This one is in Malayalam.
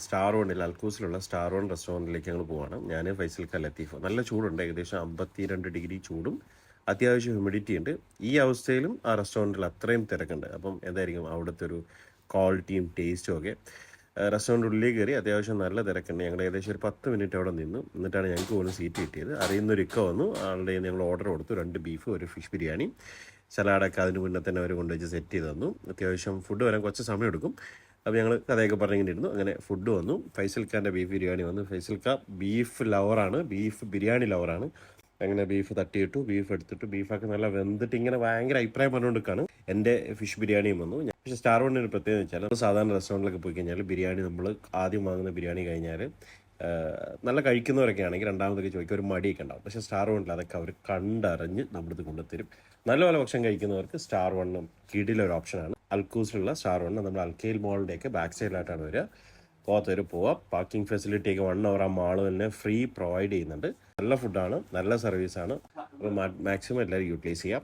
സ്റ്റാർ വണ്ണിൽ അൽക്കൂസിലുള്ള സ്റ്റാർ വൺ റെസ്റ്റോറന്റിലേക്ക് ഞങ്ങൾ പോവാണ്. ഞാൻ ഫൈസൽ കലത്തീഫ് ലത്തീഫ്. നല്ല ചൂടുണ്ട് ഏകദേശം അമ്പത്തിരണ്ട് ഡിഗ്രി ചൂടും അത്യാവശ്യം ഹ്യൂമിഡിറ്റി ഉണ്ട്. ഈ അവസ്ഥയിലും ആ റെസ്റ്റോറന്റിൽ അത്രയും തിരക്കുണ്ട്. അപ്പം എന്തായിരിക്കും അവിടുത്തെ ഒരു ക്വാളിറ്റിയും ടേസ്റ്റും ഒക്കെ? റെസ്റ്റോറന്റ് ഉള്ളിൽ കയറി അത്യാവശ്യം നല്ല തിരക്കുണ്ട്. ഞങ്ങൾ ഏകദേശം ഒരു പത്ത് മിനിറ്റ് അവിടെ നിന്നു. എന്നിട്ടാണ് ഞങ്ങൾക്ക് പോലും സീറ്റ് കിട്ടിയത്. അറിയുന്നൊരു ഇക്ക വന്നു. ആളുടെ ഞങ്ങൾ ഓർഡർ കൊടുത്തു. രണ്ട് ബീഫ് ഒരു ഫിഷ് ബിരിയാണി. സലാഡൊക്കെ അതിന് മുന്നേ തന്നെ അവർ കൊണ്ടുവച്ച് സെറ്റ് ചെയ്ത് തന്നു. അത്യാവശ്യം ഫുഡ് വരാൻ കുറച്ച് സമയം എടുക്കും അപ്പോൾ ഞങ്ങൾ കഥയൊക്കെ പറഞ്ഞിങ്ങനെ ഇരുന്നു അങ്ങനെ ഫുഡ് വന്നു. ഫൈസൽ ഖാന്റെ ബീഫ് ബിരിയാണി വന്നു. ഫൈസൽ ഖാ ബീഫ് ലവറാണ് ബീഫ് ബിരിയാണി ലവറാണ് അങ്ങനെ ബീഫ് തട്ടിയിട്ടു ബീഫ് എടുത്തിട്ട്. ബീഫൊക്കെ നല്ല വെന്തിട്ട് ഇങ്ങനെ ഭയങ്കര അഭിപ്രായം പറഞ്ഞുകൊണ്ടിരിക്കുകയാണ് എന്റെ ഫിഷ് ബിരിയാണിയും വന്നു. പക്ഷേ സ്റ്റാർ വണ്ണിന് പ്രത്യേകത വെച്ചാൽ സാധാരണ റെസ്റ്റോറന്റിലൊക്കെ പോയി കഴിഞ്ഞാൽ ബിരിയാണി നമ്മൾ ആദ്യം വാങ്ങുന്ന ബിരിയാണി കഴിഞ്ഞാൽ നല്ല കഴിക്കുന്നവരൊക്കെ ആണെങ്കിൽ രണ്ടാമതൊക്കെ ചോദിക്കുക ഒരു മടിയൊക്കെ ഉണ്ടാവും. പക്ഷേ സ്റ്റാർ വണ്ണിൽ അതൊക്കെ അവർ കണ്ടറിഞ്ഞ് നമ്മുടെ കൊണ്ടുത്തരും നല്ലപോലെ ഭക്ഷണം കഴിക്കുന്നവർക്ക് സ്റ്റാർ വണ്ണും കീഴിലൊരു ഓപ്ഷനാണ്. അൽക്കൂസിലുള്ള സ്റ്റാർ വണ്ണ് നമ്മുടെ അൽക്കയിൽ മോളിന്റെയൊക്കെ ബാക്ക് സൈഡിലായിട്ടാണ് വരിക. പോകാത്തൊരു പോവാം പാർക്കിംഗ് ഫെസിലിറ്റി ഒക്കെ വൺ അവർ ആ മാൾ തന്നെ ഫ്രീ പ്രൊവൈഡ് ചെയ്യുന്നുണ്ട്. നല്ല ഫുഡാണ് നല്ല സർവീസാണ്. മാക്സിമം എല്ലാവരും യൂട്ടിലൈസ് ചെയ്യാം.